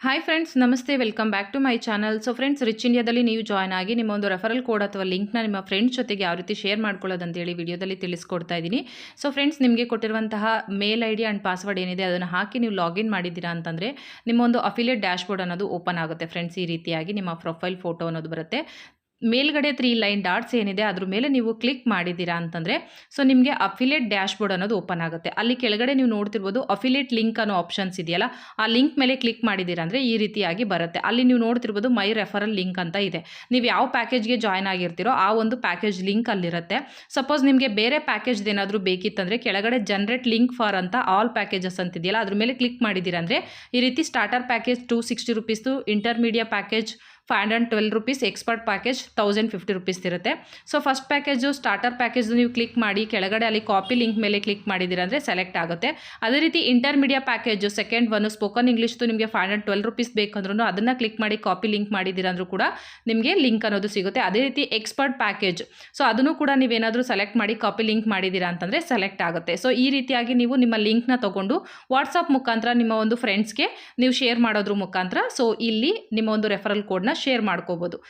Hi friends ನಮಸ್ತೆ welcome back to my channel so friends rich ಇಂಡಿಯಾದಲ್ಲಿ ನೀವು join ಆಗಿ ನಿಮ್ಮ ಒಂದು ರೆಫರಲ್ ಕೋಡ್ ಅಥವಾ ಲಿಂಕ್ನ ನಿಮ್ಮ ಫ್ರೆಂಡ್ಸ್ ಜೊತೆಗೆ ಯಾವ ರೀತಿ ಶೇರ್ ಮಾಡ್ಕೊಳ್ಳೋದು ಅಂತೇಳಿ ವಿಡಿಯೋದಲ್ಲಿ ತಿಳಿಸ್ಕೊಡ್ತಾ ಇದ್ದೀನಿ. ಸೊ ಫ್ರೆಂಡ್ಸ್ ನಿಮಗೆ ಕೊಟ್ಟಿರುವಂತಹ mail I D and password ಏನಿದೆ ಅದನ್ನು ಹಾಕಿ ನೀವು ಲಾಗಿನ್ ಮಾಡಿದ್ದೀರಾ ಅಂತಂದರೆ ನಿಮ್ಮ ಒಂದು ಅಫಿಲಿಯೇಟ್ ಡ್ಯಾಶ್ಬೋರ್ಡ್ ಅನ್ನೋದು ಓಪನ್ ಆಗುತ್ತೆ. ಫ್ರೆಂಡ್ಸ್ ಈ ರೀತಿಯಾಗಿ ನಿಮ್ಮ ಪ್ರೊಫೈಲ್ ಫೋಟೋ ಅನ್ನೋದು ಬರುತ್ತೆ. ಮೇಲ್ಗಡೆ ತ್ರೀ ಲೈನ್ ಡಾಟ್ಸ್ ಏನಿದೆ, ಅದ್ರ ಮೇಲೆ ನೀವು ಕ್ಲಿಕ್ ಮಾಡಿದ್ದೀರಾ ಅಂತಂದರೆ ಸೊ ನಿಮಗೆ ಅಫಿಲಿಯೇಟ್ ಡ್ಯಾಶ್ಬೋರ್ಡ್ ಅನ್ನೋದು ಓಪನ್ ಆಗುತ್ತೆ. ಅಲ್ಲಿ ಕೆಳಗಡೆ ನೀವು ನೋಡ್ತಿರ್ಬೋದು ಅಫಿಲೇಟ್ ಲಿಂಕ್ ಅನ್ನೋ ಆಪ್ಷನ್ಸ್ ಇದೆಯಲ್ಲ, ಆ ಲಿಂಕ್ ಮೇಲೆ ಕ್ಲಿಕ್ ಮಾಡಿದ್ದೀರಾ ಅಂದರೆ ಈ ರೀತಿಯಾಗಿ ಬರುತ್ತೆ. ಅಲ್ಲಿ ನೀವು ನೋಡ್ತಿರ್ಬೋದು ಮೈ ರೆಫರಲ್ ಲಿಂಕ್ ಅಂತ ಇದೆ. ನೀವು ಯಾವ ಪ್ಯಾಕೇಜ್ಗೆ ಜಾಯ್ನ್ ಆಗಿರ್ತೀರೋ, ಆ ಒಂದು ಪ್ಯಾಕೇಜ್ ಲಿಂಕ್ ಅಲ್ಲಿರುತ್ತೆ. ಸಪೋಸ್ ನಿಮಗೆ ಬೇರೆ ಪ್ಯಾಕೇಜ್ ಏನಾದರೂ ಬೇಕಿತ್ತಂದರೆ, ಕೆಳಗಡೆ ಜನ್ರೇಟ್ ಲಿಂಕ್ ಫಾರ್ ಅಂತ ಆಲ್ ಪ್ಯಾಕೇಜಸ್ ಅಂತಿದೆಯಲ್ಲ, ಅದ್ರ ಮೇಲೆ ಕ್ಲಿಕ್ ಮಾಡಿದ್ದೀರಾ ಅಂದರೆ, ಈ ರೀತಿ starter package two sixty ರುಪೀಸ್ದು intermediate package five hundred twelve rupees expert package thousand fifty rupees ಇರುತ್ತೆ. So first package starter package ನೀವು ಕ್ಲಿಕ್ ಮಾಡಿ, ಕೆಳಗಡೆ ಅಲ್ಲಿ ಕಾಪಿ ಲಿಂಕ್ ಮೇಲೆ ಕ್ಲಿಕ್ ಮಾಡಿದ್ದೀರಾ ಅಂದರೆ ಸೆಲೆಕ್ಟ್ ಆಗುತ್ತೆ. ಅದೇ ರೀತಿ intermediate package second one spoken ಇಂಗ್ಲೀಷ್ದು ನಿಮಗೆ ಫೈವ್ ಹಂಡ್ರೆಡ್ ಟ್ವೆಲ್ ರುಪೀಸ್ ಬೇಕಂದ್ರೂ ಅದನ್ನು ಕ್ಲಿಕ್ ಮಾಡಿ ಕಾಪಿ ಲಿಂಕ್ ಮಾಡಿದ್ದೀರಾ ಅಂದರೂ ಕೂಡ ನಿಮಗೆ ಲಿಂಕ್ ಅನ್ನೋದು ಸಿಗುತ್ತೆ. ಅದೇ ರೀತಿ ಎಕ್ಸ್ಪರ್ಟ್ ಪ್ಯಾಕೇಜ್ ಸೊ ಅದನ್ನು ಕೂಡ ನೀವೇನಾದರೂ ಸೆಲೆಕ್ಟ್ ಮಾಡಿ ಕಾಪಿ ಲಿಂಕ್ ಮಾಡಿದ್ದೀರಾ ಅಂತಂದರೆ ಸೆಲೆಕ್ಟ್ ಆಗುತ್ತೆ. ಸೊ ಈ ರೀತಿಯಾಗಿ ನೀವು ನಿಮ್ಮ ಲಿಂಕ್ನ ತೊಗೊಂಡು ವಾಟ್ಸಪ್ ಮುಖಾಂತರ ನಿಮ್ಮ ಒಂದು ಫ್ರೆಂಡ್ಸ್ಗೆ ನೀವು ಶೇರ್ ಮಾಡೋದ್ರ ಮುಖಾಂತರ ಸೊ ಇಲ್ಲಿ ನಿಮ್ಮ ಒಂದು ರೆಫರಲ್ ಕೋಡ್ನ ಶೇರ್ ಮಾಡ್ಕೋಬೋದು.